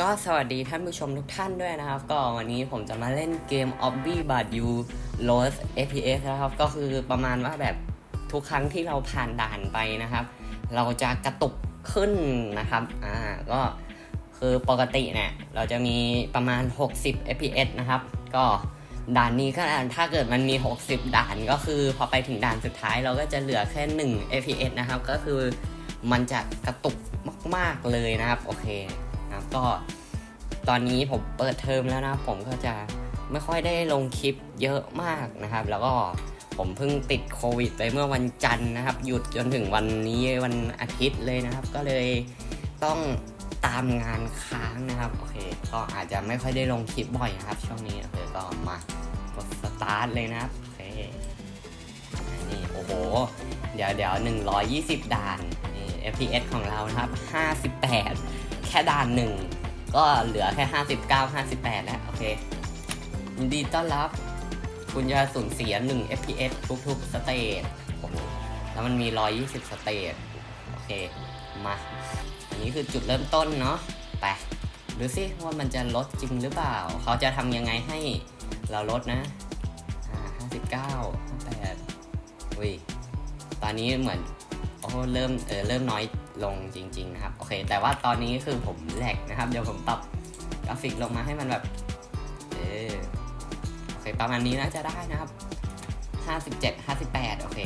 ก็สวัสดีท่านผู้ชมทุกท่านด้วยนะครับ ก็วันนี้ผมจะมาเล่นเกม o b b y b a d You Lost FPS นะครับ ก็คือประมาณว่าแบบทุกครั้งที่เราผ่านด่านไปนะครับ เราจะกระตุกขึ้นนะครับ อ่า ก็คือปกติเนี่ยเราจะมีประมาณ 60 FPS นะครับ ก็ด่านนี้ก็ถ้าเกิดมันมี 60 ด่านก็คือพอไปถึงด่านสุดท้ายเราก็จะเหลือแค่ 1 FPS นะครับ ก็คือมันจะกระตุกมาก ๆ เลยนะครับ โอเค นะครับ ก็ตอนนี้ผมเปิดเทอมแล้วนะผมก็จะไม่ค่อยได้ลงคลิปเยอะมากนะครับ แล้วก็ผมเพิ่งติดโควิดไปเมื่อวันจันทร์นะครับ หยุดจนถึงวันนี้วันอาทิตย์เลยนะครับ ก็เลยต้องตามงานค้างนะครับโอเคก็อาจจะไม่ค่อยได้ลงคลิปบ่อยนะครับ ช่วงนี้โอเคก็มากดสตาร์ทเลยนะครับโอเคนี่โอ้โห เดี๋ยวเดี๋ยวหนึ่งร้อยยี่สิบด่านนี่ FPS ของเรานะครับห้าสิบแปด ค่ด่านหนึ่งก็เหลือแค่ห้าสิบเก้าห้าสิบแปดแล้วโอเคยินดีต้อนรับ คุณจะสูญเสียหนึ่ง FPS ทุกๆสเตจโอ้โหแล้วมันมีร้อยยี่สิบสเตจโอเค มา อันนี้คือจุดเริ่มต้นเนาะไปดูสิว่ามันจะลดจริงหรือเปล่า เขาจะทำยังไงให้เราลดนะอ่าห้าสิบเก้าห้าแปดอุ้ยตอนนี้เหมือนโอ้เริ่มเออเริ่มน้อย ลงจริง ๆ นะครับ โอเค แต่ว่าตอนนี้คือผมแหลกนะครับ เดี๋ยวผมปรับกราฟิกลงมาให้มันแบบ เออโอเค ประมาณนี้น่าจะได้นะครับห้าสิบเจ็ดห้าสิบแปดโอเค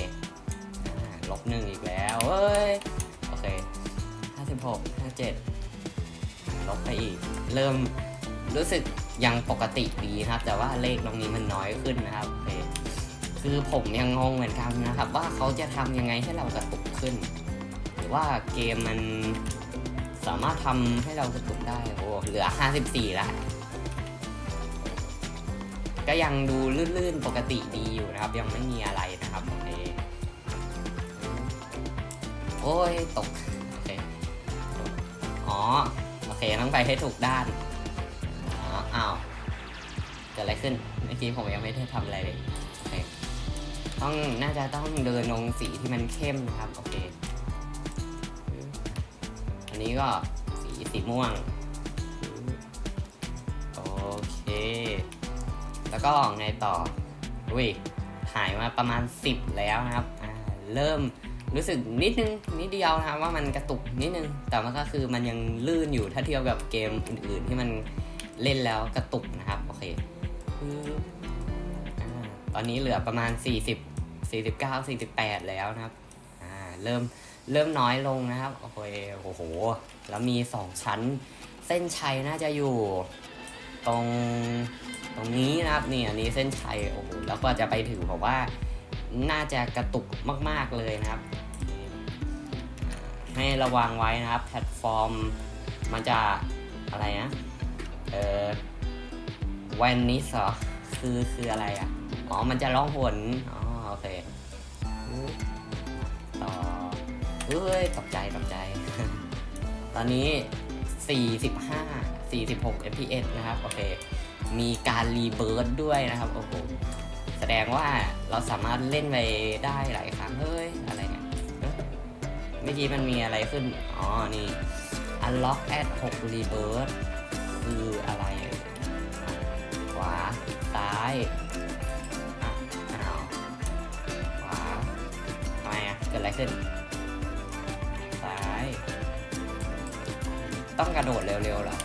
อลบหนึ่งอีกแล้วเอ้ย โอเคห้าสิบหกห้าเจ็ดลบไปอีก เริ่มรู้สึกยังปกติดีนะครับ แต่ว่าเลขตรงนี้มันน้อยขึ้นนะครับโอเคคือผมยังงงเหมือนกันนะครับ ว่าเขาจะทำยังไงให้เรากระตุกขึ้น รือว่าเกมมันสามารถทำให้เรากระตุกได้โอ้เหลือ 54 แล้ว ก็ยังดูลื่นๆปกติดีอยู่นะครับ ยังไม่มีอะไรนะครับโอเคโอ้ยตก โอเค อ๋อ โอเคต้องไปให้ถูกด้าน อ๋ออ้าวเกิดอะไรขึ้น เมื่อกี้ผมยังไม่ได้ทำอะไรเลย โอเค ต้องน่าจะต้องเดินลงสีที่มันเข้มนะครับโอเนนี้ก็สีสีม่วง โอเค แล้วก็ไงต่ออุ้ยถ่ายมาประมาณ 10 แล้วนะครับ เริ่มรู้สึกนิดนึงนิดเดียวนะครับว่ามันกระตุกนิดนึง แต่มันก็คือมันยังลื่นอยู่ถ้าเทียบกับเกมอื่นๆที่มันเล่นแล้วกระตุกนะครับโอเคอตอนนี้เหลือประมาณ 40 49 48 แล้วนะครับเริ่ม เริ่มน้อยลงนะครับ โอเคโอ้โห แล้วมี 2 ชั้น เส้นชัยน่าจะอยู่ ตรงตรงนี้นะครับนี่อันนี้เส้นชัยโอ้โหแล้วก็จะไปถึงผมว่า น่าจะกระตุกมาก ๆเลยนะครับ ให้ระวังไว้นะครับ แพลตฟอร์มมันจะอะไรนะเออแวนนิสเหรอคือคืออะไรอะอ๋อมันจะร้องหนอ๋อโอเค เอ้ยตกใจตกใจ ตอนนี้ 45 46 fps นะครับ โอเค มีการรีเบิร์ดด้วยนะครับ โอ้โห แสดงว่าเราสามารถเล่นไปได้หลายครั้ง เฮ้ย อะไรเนี่ยเอ้ยเมื่อกี้มันมีอะไรขึ้น อ๋อ นี่ unlock at 6 rebirth คืออะไร ขวา ซ้ายอ้าวขวาทำไมอะเกิดอะไรขึ้น ต้องกระโดดเร็วๆหรอ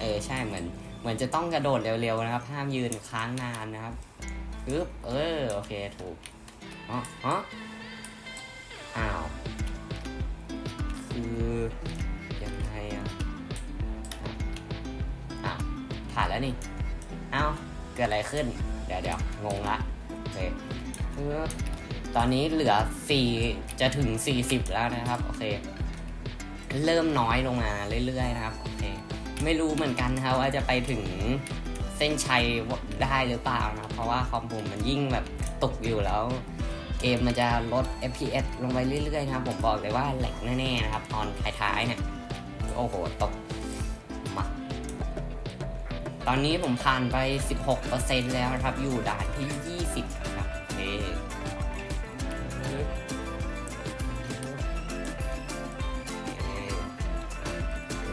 เออใช่เหมือน เหมือนจะต้องกระโดดเร็วๆนะครับ ห้ามยืนค้างนานนะครับปึ๊บเออโอเคถูกอ๋อฮะอ้าวคือยังไงอะอ้าวผ่านแล้วนี่อ้าวเกิดอะไรขึ้น เดี๋ยวเดี๋ยวงงละโอเคปึ๊บตอนนี้เหลือ 4 จะถึง 40 แล้วนะครับ โอเค เริ่มน้อยลงมาเรื่อยๆนะครับโอเคไม่รู้เหมือนกันนะครับว่าจะไปถึงเส้นชัยได้หรือเปล่านะเพราะว่าคอมผมมันยิ่งแบบตกอยู่แล้ว เกมมันจะลด FPS ลงไปเรื่อยๆนะครับ ผมบอกเลยว่าแหลกแน่ๆนะครับ ตอนท้ายๆเนี่ยโอ้โหตกมาตอนนี้ผมผ่านไป 16%แล้วนะครับ อยู่ด่านที่ 20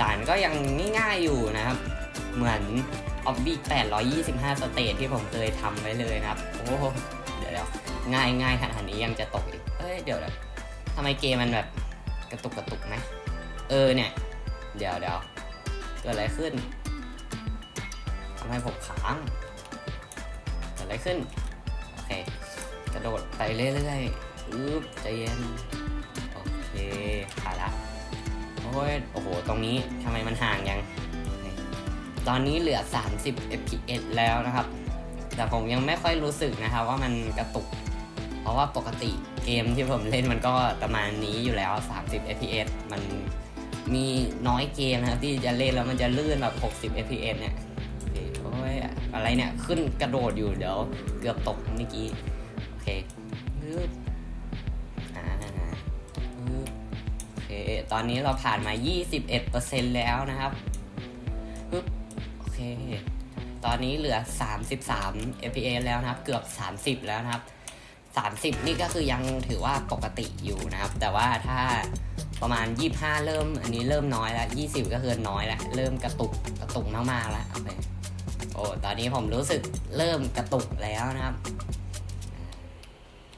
ด่านก็ยังง่ายๆอยู่นะครับ เหมือนออบบี้825 สเตจที่ผมเคยทำไว้เลยนะครับ โอ้โหเดี๋ยวเดี๋ยวง่ายง่ายขนาดนี้ยังจะตกอีก เอ้ย เดี๋ยวเดี๋ยวทำไมเกมมันแบบกระตุกกระตุกนะ เออเนี่ย เดี๋ยวเดี๋ยวเกิดอะไรขึ้นทำให้ผมค้างเกิดอะไรขึ้น โอเค กระโดดไปเรื่อยๆอึ๊บใจเย็น โอเคผ่านละ โอ้ยโอ้โห ตรงนี้ทำไมมันห่างยัง ตอนนี้เหลือ 30 fps แล้วนะครับ แต่ผมยังไม่ค่อยรู้สึกนะครับว่ามันกระตุก เพราะว่าปกติเกมที่ผมเล่นมันก็ประมาณนี้อยู่แล้ว 30 fps มันมีน้อยเกมนะครับที่จะเล่นแล้วมันจะลื่นแบบ 60 fps เนี่ยโอ้ยอะไรเนี่ย ขึ้นกระโดดอยู่เดี๋ยวเกือบตกเมื่อกี้ โอเค ตอนนี้เราผ่านมา 21%แล้วนะครับปึ๊บโอเค ตอนนี้เหลือ 33 fps แล้วนะครับ เกือบ 30 แล้วนะครับ 30 นี่ก็คือยังถือว่าปกติอยู่นะครับ แต่ว่าถ้าประมาณ 25 เริ่ม อันนี้เริ่มน้อยแล้ว 20 ก็คือน้อยแล้ว เริ่มกระตุก กระตุกมากๆแล้วโอเคโอ้ ตอนนี้ผมรู้สึกเริ่มกระตุกแล้วนะครับ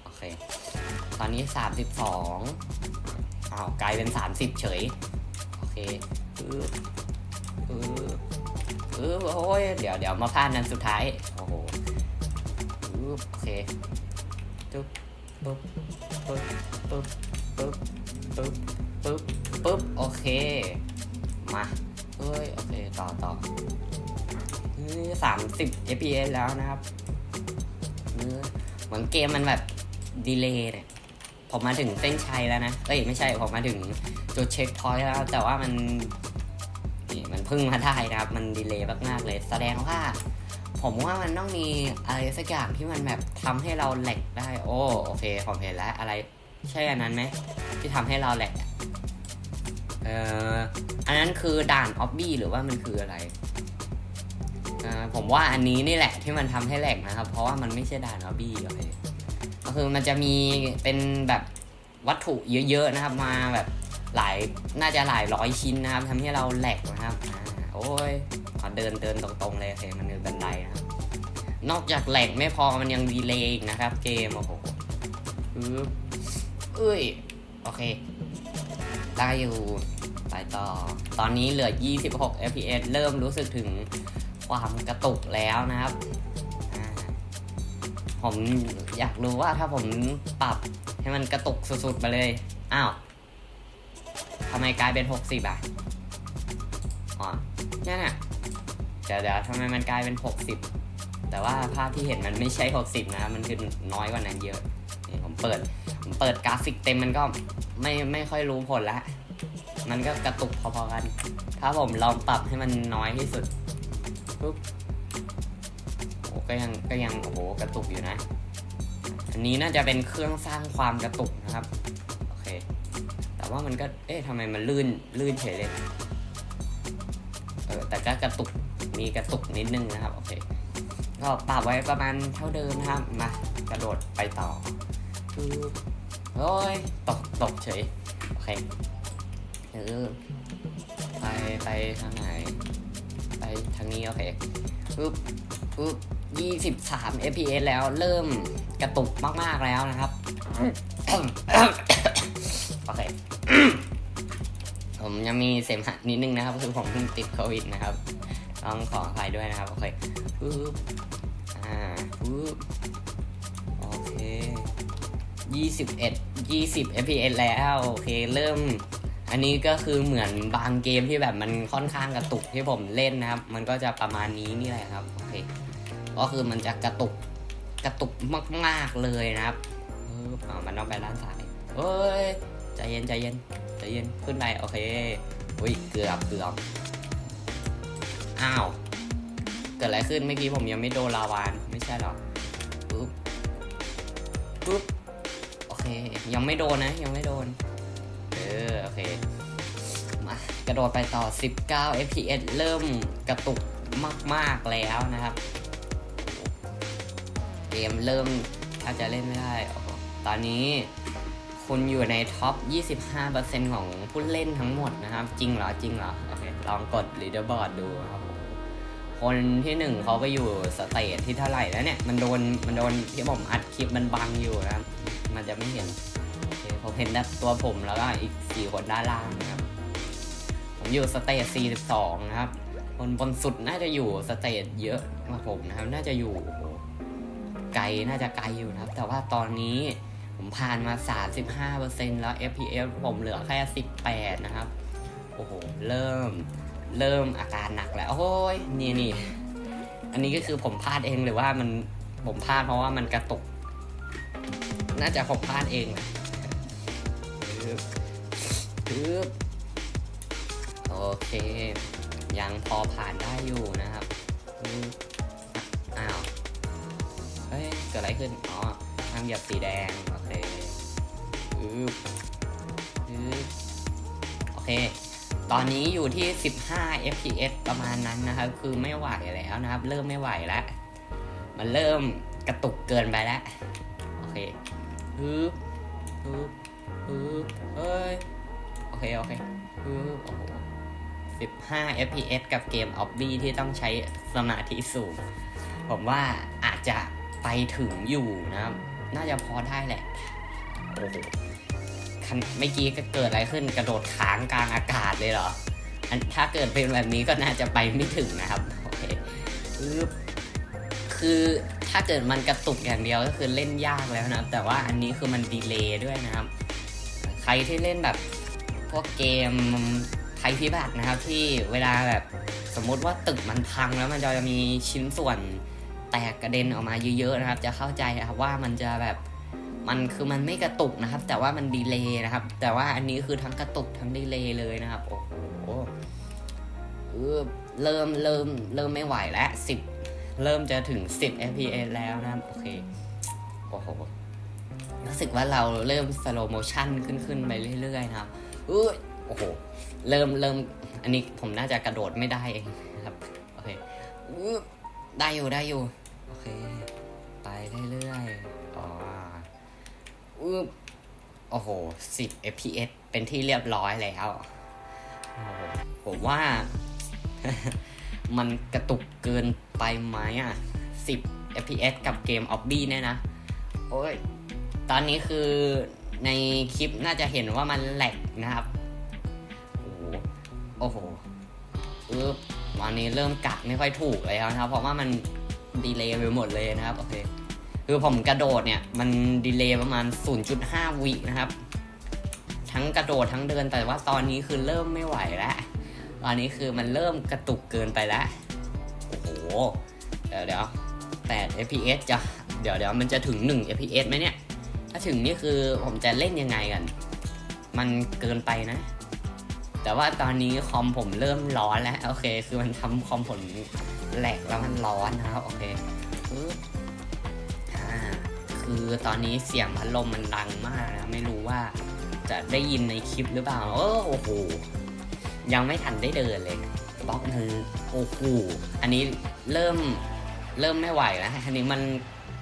โอเค ตอนนี้ 32้าวกลายเป็น 30 เฉย โอเคเออเออเออโอ้ยเดี๋ยวเดี๋ยวมาพลาดนั้นสุดท้าย โอ้โหโอเคจุ๊บปึ๊บปึ๊บปึ๊บปึ๊บปึ๊บปึ๊บปึ๊บโอเค มาเอ้ย โอเค ต่อต่อสามสิบ fps แล้วนะครับเหมือนเกมมันแบบ ดีเลย์เนี่ย ผมมาถึงเส้นชัยแล้วนะ เอ้ยไม่ใช่ผมมาถึงจุดเช็คพอยต์แล้ว แต่ว่ามันนี่มันพิ่งมาได้นะครับ มันดีเลย์มากๆเลย แสดงว่า ผมว่ามันต้องมีอะไรสักอย่างที่มันแบบทำให้เราแหลกได้ โอ้โอเคผมเห็นแล้วอะไรใช่อันนั้นไหมที่ทำให้เราแหลกอะเอ่ออันนั้นคือด่านออบบี้หรือว่ามันคืออะไรผมว่าอันนี้นี่แหละที่มันทำให้แหลกนะครับ เพราะว่ามันไม่ใช่ด่านออบบี้เลย คือมันจะมีเป็นแบบวัตถุเยอะ ๆ นะครับ มาแบบหลายน่าจะหลายร้อยชิ้นนะครับทำให้เราแหลกนะครับโอ้ยขอเดินเดินตรงๆเลยโอเคมันคือบันไดนะครับนอกจากแหลกไม่พอมันยังดีเลย์อีกนะครับ เกมโอ้โหอึ๊บเอ้ยโอเค ได้อยู่ไปต่อ ตอนนี้เหลือ 26 fps เริ่มรู้สึกถึงความกระตุกแล้วนะครับ ผมอยากรู้ว่าถ้าผมปรับให้มันกระตุกสุดๆไปเลย อ้าวทำไมกลายเป็น 60 อะ อ๋อนี่ยน่ะเดี๋ยวเดี๋ยวทำไมมันกลายเป็น 60 แต่ว่าภาพที่เห็นมันไม่ใช่ 60 นะ มันคือน้อยกว่านั้นเยอะ นี่ผมเปิด ผมเปิดกราฟิกเต็มมันก็ไม่ไม่ค่อยรู้ผลละ มันก็กระตุกพอๆกัน ถ้าผมลองปรับให้มันน้อยที่สุดปุ๊บ ก็ยังก็ยังโอ้โหกระตุกอยู่นะ อันนี้น่าจะเป็นเครื่องสร้างความกระตุกนะครับ โอเค แต่ว่ามันก็ เอ๊ะทำไมมันลื่นลื่นเฉยเลย เออ แต่ก็กระตุก มีกระตุกนิดนึงนะครับ โอเค ก็ปรับไว้ประมาณเท่าเดิมนะครับ มากระโดดไปต่อปึ๊บโอ้ย ตก ตกเฉย โอเคเออไป ไปทางไหน ไปทางนี้ โอเคปึ๊บปึ๊บ ยี่สิบสาม fps แล้วเริ่มกระตุกมากๆแล้วนะครับ โอเค ผมยังมีเสมหะนิดนึงนะครับ คือผมเพิ่งติดโควิดนะครับ ต้องขออภัยด้วยนะครับ โอเคปึ๊บอ่าปึ๊บโอเคยี่สิบเอ็ดยี่สิบ fps แล้ว โอเค เริ่ม อันนี้ก็คือเหมือนบางเกมที่แบบมันค่อนข้างกระตุกที่ผมเล่นนะครับ มันก็จะประมาณนี้นี่แหละครับ ก็คือมันจะกระตุกกระตุกมาก ๆเลยนะครับเออเอามันต้องไปด้านซ้ายเอ้ยใจเย็นใจเย็นใจเย็นขึ้นไปโอเคอุ้ยเกือบเกือบอ้าวเกิดอะไรขึ้นเมื่อกี้ผมยังไม่โดนลาวานไม่ใช่หรอปุ๊บปุ๊บโอเค ยังไม่โดนนะ ยังไม่โดน เออโอเคมากระโดดไปต่อ 19 fps เริ่มกระตุกมาก ๆ แล้วนะครับ มเริ่มถ้าจะเล่นไม่ได้ ตอนนี้คุณอยู่ในท็อป 25%ของผู้เล่นทั้งหมดนะครับ จริงเหรอ จริงเหรอ โอเค ลองกด leaderboard ดูครับผมคนที่หนึ่งเขาไปอยู่สเตจที่เท่าไหร่แล้วเนี่ย มันโดน มันโดนที่ผมอัดคลิปมันบังอยู่นะครับ มันจะไม่เห็นโอเคผมเห็นแต่ตัวผมแล้วก็อีกสี่คนด้านล่างนะครับ ผมอยู่สเตจ 42 นะครับ คนบนสุดน่าจะอยู่สเตจเยอะกว่าผมนะครับ น่าจะอยู่โอ้โไกลน่าจะไกลอยู่นะครับ แต่ว่าตอนนี้ผมผ่านมา 35%แล้ว FPS ผมเหลือแค่ 18 นะครับ โอ้โห เริ่ม เริ่มอาการหนักแล้ว โอ้ย นี่นี่ อันนี้ก็คือผมพลาดเองหรือว่ามัน ผมพลาดเพราะว่ามันกระตุก น่าจะผมพลาดเองแหละฮึบฮึบโอเค ยังพอผ่านได้อยู่นะครับ กิดอะไรขึ้น อ๋อทางหยียบสีแดง โอเคฮึบฮึบโอเค ตอนนี้อยู่ที่ 15 fps ประมาณนั้นนะครับ คือไม่ไหวแล้วนะครับ เริ่มไม่ไหวแล้ว มันเริ่มกระตุกเกินไปแล้ว โอเคฮึบฮึบฮึบเฮ้ย โอเค โอเคฮึบโอ้โห15 fps กับเกม o b b y ที่ต้องใช้สมาธิสูง ผมว่าอาจจะ ไปถึงอยู่นะครับ น่าจะพอได้แหละ โอ้โหเมื่อกี้ก็เกิดอะไรขึ้นกระโดดค้างกลางอากาศเลยเหรอ อันถ้าเกิดเป็นแบบนี้ก็น่าจะไปไม่ถึงนะครับ โอเคคือถ้าเกิดมันกระตุกอย่างเดียวก็คือเล่นยากแล้วนะครับ แต่ว่าอันนี้คือมันดีเลย์ด้วยนะครับ ใครที่เล่นแบบพวกเกมภัยพิบัตินะครับที่เวลาแบบสมมติว่าตึกมันพังแล้วมันจะมีชิ้นส่วน แตกกระเด็นออกมาเยอะๆนะครับ จะเข้าใจนะครับว่ามันจะแบบมันคือมันไม่กระตุกนะครับ แต่ว่ามันดีเลย์นะครับ แต่ว่าอันนี้คือทั้งกระตุกทั้งดีเลย์เลยนะครับโอ้โหเริ่มเริ่มเริ่มไม่ไหวแล้วสิบเริ่มจะถึง 10 fps แล้วนะครับ โอเคโอ้โหรู้สึกว่าเราเริ่มสโลโมชันขึ้นขึ้นไปเรื่อยๆนะครับอุ้ยโอ้โห เริ่มเริ่ม อันนี้ผมน่าจะกระโดดไม่ได้เองครับ โอเคอ ได้อยู่ได้อยู่ โอเค ไปเรื่อยๆอ๋ออึบโอ้โห 10 fps เป็นที่เรียบร้อยแล้ว ผมว่า มันกระตุกเกินไปไหมอะ 10 fps กับเกม o b b y เนี่ยนะ โอ้ย ตอนนี้คือในคลิปน่าจะเห็นว่ามันแหลกนะครับ โอ้โห โอ้โหอึบ วันนี้เริ่มกัดไม่ค่อยถูกเลยนะครับ เพราะว่ามันดีเลย์ไปหมดเลยนะครับโอเคคือผมกระโดดเนี่ยมันดีเลย์ประมาณ 0.5 วินะครับ ทั้งกระโดดทั้งเดินแต่ว่าตอนนี้คือเริ่มไม่ไหวแล้วตอนนี้คือมันเริ่มกระตุกเกินไปแล้วโอ้โหเดี๋ยวเดี๋ยว8 fps จะเดี๋ยวเดี๋ยวมันจะถึง 1 fps ไหมเนี่ย ถ้าถึงนี่คือผมจะเล่นยังไงกัน มันเกินไปนะ แต่ว่าตอนนี้คอมผมเริ่มร้อนแล้วโอเค คือมันทำคอมผมแหลกแล้วมันร้อนนะครับโอเคอ่าคือตอนนี้เสียงพัดลมมันดังมากนะไม่รู้ว่าจะได้ยินในคลิปหรือเปล่าเออโอ้โหยังไม่ทันได้เดินเลยบล็อกหนึ่งโอ้โหอันนี้เริ่มเริ่มไม่ไหวแล้วอันนี้มัน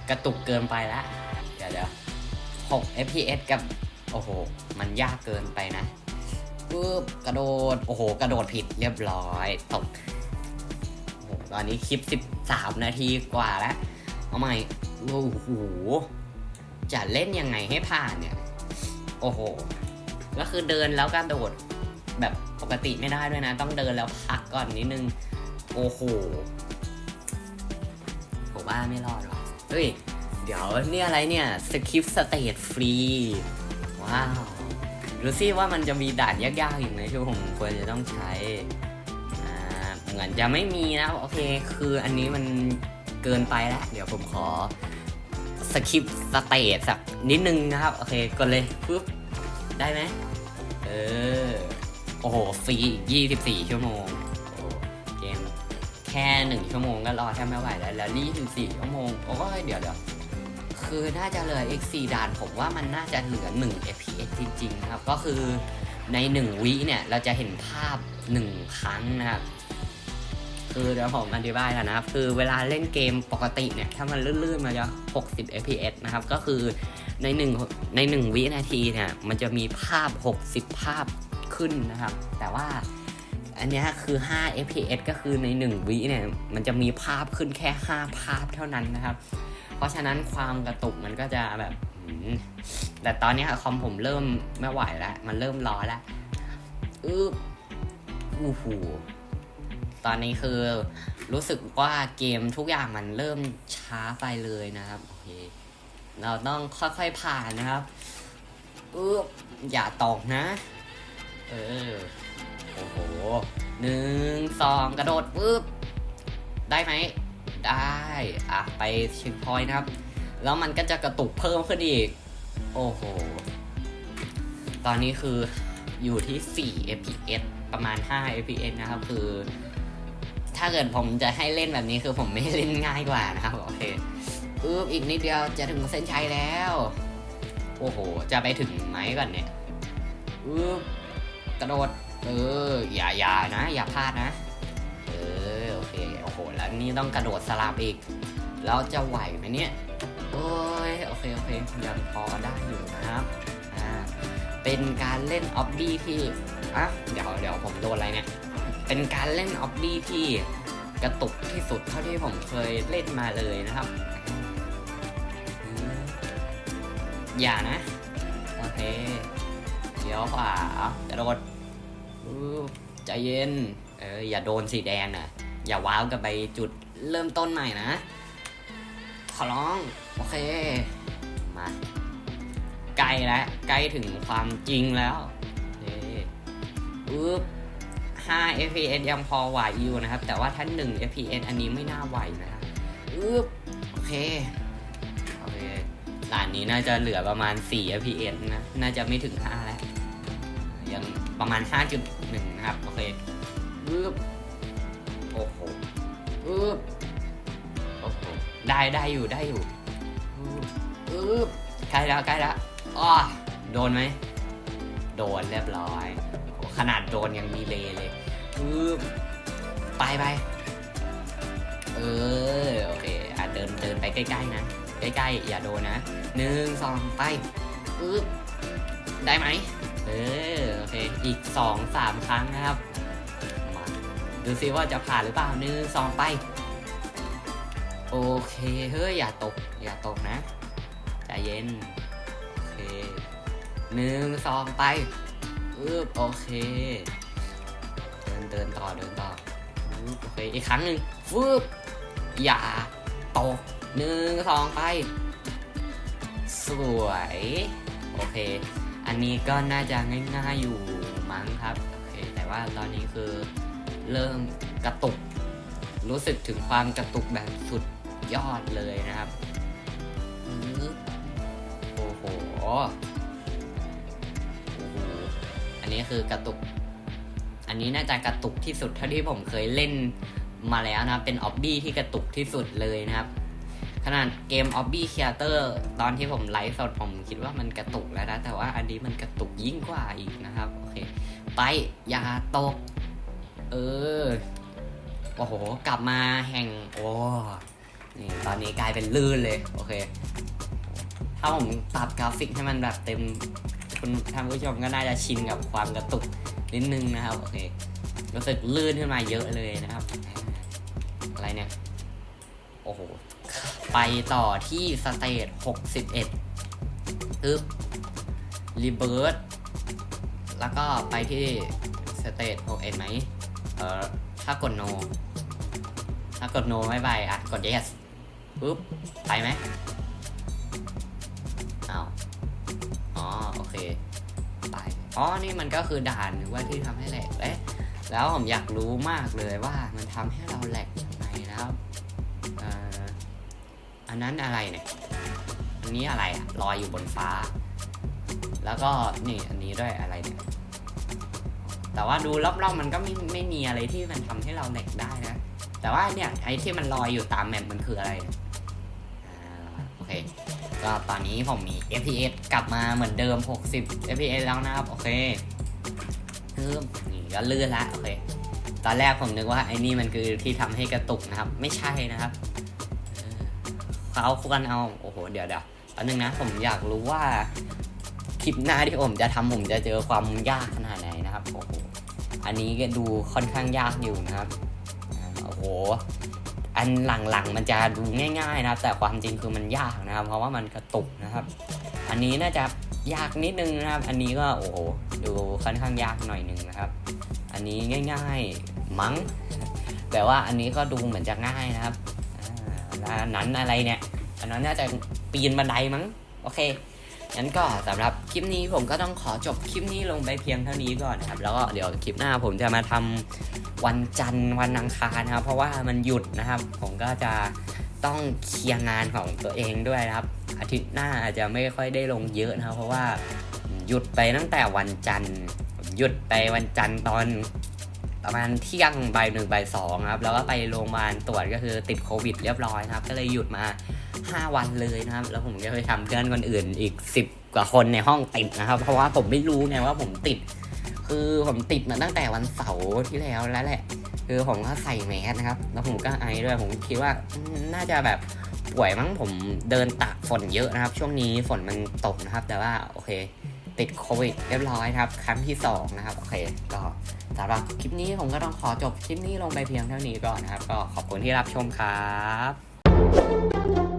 กระตุกเกินไปแล้วเดี๋ยวเดี๋ยว6 fps กับ โอ้โห มันยากเกินไปนะ ปึ๊บกระโดด โอ้โห กระโดดผิดเรียบร้อยตกโอ้โหตอนนี้คลิป 13 นาทีกว่าแล้ว เอาใหม่โอ้โหจะเล่นยังไงให้ผ่านเนี่ย โอ้โห ก็คือเดินแล้วก็โดดแบบปกติไม่ได้ด้วยนะ ต้องเดินแล้วพักก่อนนิดนึง โอ้โหผมว่าไม่รอดหรอกเฮ้ย เดี๋ยวนี่อะไรเนี่ยสคริปต์สเตทฟรี ว้าว ดูซิว่ามันจะมีด่านยากๆอีกไหมที่ผมควรจะต้องใช้เหมือนจะไม่มีนะโอเค คืออันนี้มันเกินไปแล้ว เดี๋ยวผมขอสคริปต์สเตทสักนิดนึงนะครับ โอเคกดเลยปุ๊บได้ไหมเออ โอ้โหฟรีอีก24ชั่วโมงโอ้เกมแค่หนึ่งชั่วโมงก็รอแทบไม่ไหวแล้ว แล้วรีถึงสี่ชั่วโมง โอ้ยเดี๋ยวเดี๋ยว คือน่าจะเหลือ x 4ด่าน ผมว่ามันน่าจะเหลือ 1 fps จริงๆครับ ก็คือใน 1 วิเนี่ย เราจะเห็นภาพ 1 ครั้งนะครับ คือเดี๋ยวผมอธิบายกันนะครับ คือเวลาเล่นเกมปกติเนี่ย ถ้ามันลื่นๆมาจะ 60 fps นะครับ ก็คือใน1ใน1วินาทีเนี่ย มันจะมีภาพ 60 ภาพขึ้นนะครับ แต่ว่าอันนี้คือ 5 fps ก็คือใน 1 วิเนี่ย มันจะมีภาพขึ้นแค่ 5 ภาพเท่านั้นนะครับ เพราะฉะนั้นความกระตุกมันก็จะแบบแต่ตอนนี้คอมผมเริ่มไม่ไหวแล้ว มันเริ่มร้อนแล้วอึ๊บอู้หูตอนนี้คือรู้สึกว่าเกมทุกอย่างมันเริ่มช้าไปเลยนะครับโอเคเราต้องค่อยๆผ่านนะครับอึ๊บอย่าตกนะ เออโอ้โหหนึ่งสองกระโดดปึ๊บได้ไหม ได้อะไปเช็คพอยต์นะครับ แล้วมันก็จะกระตุกเพิ่มขึ้นอีก โอ้โห ตอนนี้คืออยู่ที่ 4 fps ประมาณ 5 fps นะครับ คือ ถ้าเกิดผมจะให้เล่นแบบนี้คือผมไม่เล่นง่ายกว่านะครับ โอเคปึ๊บอีกนิดเดียวจะถึงเส้นชัยแล้ว โอ้โห จะไปถึงไหมก่อนเนี่ยปึ๊บกระโดด เออ อย่าอย่านะ อย่าพลาดนะ อ้โหแล้วนี่ต้องกระโดดสลับอีก แล้วจะไหวไหมเนี่ย โอ้ย โอเค โอเคยังพอได้อยู่นะครับ อ่า เป็นการเล่นออบบี้ที่ อะ เดี๋ยวเดี๋ยวผมโดนอะไรเนี่ย เป็นการเล่นออบบี้ที่กระตุกที่สุดเท่าที่ผมเคยเล่นมาเลยนะครับ อย่านะ โอเคเดี๋ยวขวากระโดดอู้ใจเย็น เอออย่าโดนสีแดงนะ อย่าว้าวกับไปจุดเริ่มต้นใหม่นะ ขอร้อง โอเค มาใกล้แล้วใกล้ถึงความจริงแล้วเอ๊บ5 fps ยังพอไหวอยู่นะครับ แต่ว่าถ้า1 fps อันนี้ไม่น่าไหวนะครับอุ๊บโอเค โอเคด่านนี้น่าจะเหลือประมาณ 4 fps นะ น่าจะไม่ถึง 5 แล้ว ยังประมาณ 5.1 นะครับ โอเคปึ๊บ โอ้โหปึ๊บโอ้โหได้ได้อยู่ได้อยู่ปึ๊บปึ๊บใกล้แล้วใกล้แล้วอ้อโดนไหม โดนเรียบร้อยโอ้ขนาดโดนยังมีเลเลยปึ๊บไปไปเออโอเคอะเดินเดินไปใกล้ๆนะใกล้ๆอย่าโดนนะหนึ่งสองไปปึ๊บได้ไหมเออโอเคอีกสองสามครั้งนะครับมา ดูซิว่าจะผ่านหรือเปล่าหนึ่งสองไป โอเคเฮ้ยอย่าตก อย่าตกนะใจเย็น โอเคหนึ่งสองไปอึบโอเค เดินเดินต่อเดินต่ออึ๊บโอเคอีกครั้งหนึ่งฟึบอย่าตกหนึ่งสองไป สวย โอเค อันนี้ก็น่าจะง่ายๆอยู่มั้งครับ โอเค แต่ว่าตอนนี้คือ เริ่มกระตุก รู้สึกถึงความกระตุกแบบสุดยอดเลยนะครับโอ้โหโอ้โหอันนี้คือกระตุก อันนี้น่าจะกระตุกที่สุดเท่าที่ผมเคยเล่นมาแล้วนะเป็นออบบี้ที่กระตุกที่สุดเลยนะครับ ขนาดเกม o b b y Theater ตอนที่ผมไลฟ์สดผมคิดว่ามันกระตุกแล้วนะ แต่ว่าอันนี้มันกระตุกยิ่งกว่าอีกนะครับ โอเค ไปอย่าตก เออ โอ้โห กลับมาแห่ง โอ้นี่ตอนนี้กลายเป็นลื่นเลย โอเค ถ้าผมปรับกราฟิกให้มันแบบเต็ม คุณท่านผู้ชมก็น่าจะชินกับความกระตุกนิดนึงนะครับ โอเค รู้สึกลื่นขึ้นมาเยอะเลยนะครับ อะไรเนี่ย โอ้โห ไปต่อที่สเตจ61ปึ๊บรีเบิร์แล้วก็ไปที่สเตจ61ไหม ออถ้ากด no ถ้ากด no ไม่ไปอะ กด yes ปึ๊บ ไปไหมเอ้าอ๋อ โอเค ไป อ๋อ นี่มันก็คือด่านหรือว่าที่ทำให้แหลกเอ๊ะแล้วผมอยากรู้มากเลยว่ามันทำให้เราแหลกยังไงนะครับเอ่ออันนั้นอะไรเนี่ย อันนี้อะไรอะลอยอยู่บนฟ้า แล้วก็นี่อันนี้ด้วยอะไรเนี่ย แต่ว่าดูรอบๆมันก็ไม่ไม่มีอะไรที่มันทำให้เราแหลกได้นะ แต่ว่าเนี่ยไอ้ที่มันลอยอยู่ตามแมปมันคืออะไรอ่าโอเค ก็ตอนนี้ผมมี FPS กลับมาเหมือนเดิม 60 FPS แล้วนะครับ โอเคคือนี่ก็ลื่นละโอเค ตอนแรกผมนึกว่าไอ้นี่มันคือที่ทำให้กระตุกนะครับ ไม่ใช่นะครับเขาควรเอาโอ้โหเดี๋ยวเดี๋ยวอันนึงนะผมอยากรู้ว่าคลิปหน้าที่ผมจะทำผมจะเจอความยากขนาดไหนนะครับโอ้โห อันนี้ก็ดูค่อนข้างยากอยู่นะครับ โอ้โห อันหลังๆมันจะดูง่ายๆนะครับ แต่ความจริงคือมันยากนะครับ เพราะว่ามันกระตุกนะครับ อันนี้น่าจะยากนิดนึงนะครับ อันนี้ก็โอ้โหดูค่อนข้างยากหน่อยนึงนะครับ อันนี้ง่ายๆมั้ง แต่ว่าอันนี้ก็ดูเหมือนจะง่ายนะครับอันนั้นอะไรเนี่ย อันนั้นน่าจะปีนบันไดมั้ง โอเค งั้นก็สำหรับคลิปนี้ผมก็ต้องขอจบคลิปนี้ลงไปเพียงเท่านี้ก่อนนะครับ แล้วก็เดี๋ยวคลิปหน้าผมจะมาทำวันจันทร์วันอังคารนะครับ เพราะว่ามันหยุดนะครับ ผมก็จะต้องเคลียร์งานของตัวเองด้วยนะครับ อาทิตย์หน้าอาจจะไม่ค่อยได้ลงเยอะนะครับ เพราะว่าหยุดไปตั้งแต่วันจันทร์หยุดไปวันจันทร์ตอนประมาณเที่ยงบ่ายหนึ่งบ่ายสองครับ แล้วก็ไปโรงพยาบาลตรวจก็คือติดโควิดเรียบร้อยนะครับ ก็เลยหยุดมา 5 วันเลยนะครับ แล้วผมก็ไปทำเพื่อนคนอื่นอีก 10 กว่าคนในห้องติดนะครับ เพราะว่าผมไม่รู้ไงว่าผมติด คือผมติดมาตั้งแต่วันเสาร์ที่แล้วแล้วแหละ คือผมก็ใส่แมสนะครับ แล้วผมก็ไอด้วยผมคิดว่าน่าจะแบบป่วยมั้งผมเดินตากฝนเยอะนะครับ ช่วงนี้ฝนมันตกนะครับ แต่ว่าโอเค ติดโควิดเรียบร้อยครับ ครั้งที่สองนะครับ โอเค ก็สำหรับคลิปนี้ผมก็ต้องขอจบคลิปนี้ลงไปเพียงเท่านี้ก่อนนะครับ ก็ขอบคุณที่รับชมครับ